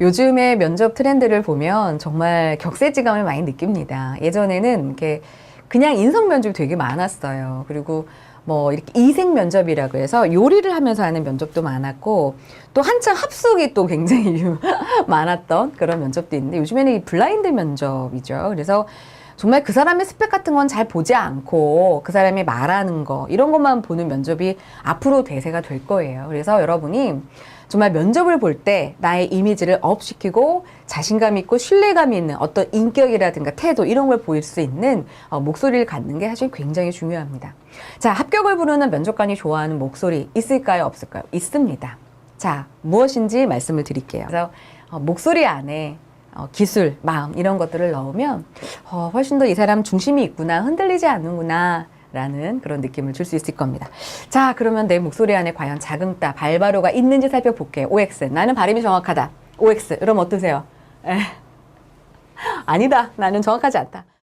요즘의 면접 트렌드를 보면 정말 격세지감을 많이 느낍니다. 예전에는 이렇게 그냥 인성 면접이 되게 많았어요. 그리고 뭐 이렇게 이색 면접이라고 해서 요리를 하면서 하는 면접도 많았고 또 한창 합숙이 또 굉장히 많았던 그런 면접도 있는데 요즘에는 이 블라인드 면접이죠. 그래서 정말 그 사람의 스펙 같은 건 잘 보지 않고 그 사람이 말하는 거 이런 것만 보는 면접이 앞으로 대세가 될 거예요. 그래서 여러분이 정말 면접을 볼 때 나의 이미지를 업시키고 자신감 있고 신뢰감 있는 어떤 인격이라든가 태도 이런 걸 보일 수 있는 어, 목소리를 갖는 게 사실 굉장히 중요합니다. 자, 합격을 부르는 면접관이 좋아하는 목소리 있을까요? 없을까요? 있습니다. 자, 무엇인지 말씀을 드릴게요. 그래서 어, 목소리 안에 어, 기술, 마음 이런 것들을 넣으면 어, 훨씬 더 이 사람 중심이 있구나, 흔들리지 않는구나. 라는 그런 느낌을 줄 수 있을 겁니다. 자, 그러면 내 목소리 안에 과연 자금따, 발바로가 있는지 살펴볼게요. OX. 나는 발음이 정확하다. OX. 그럼 어떠세요? 에. 아니다. 나는 정확하지 않다.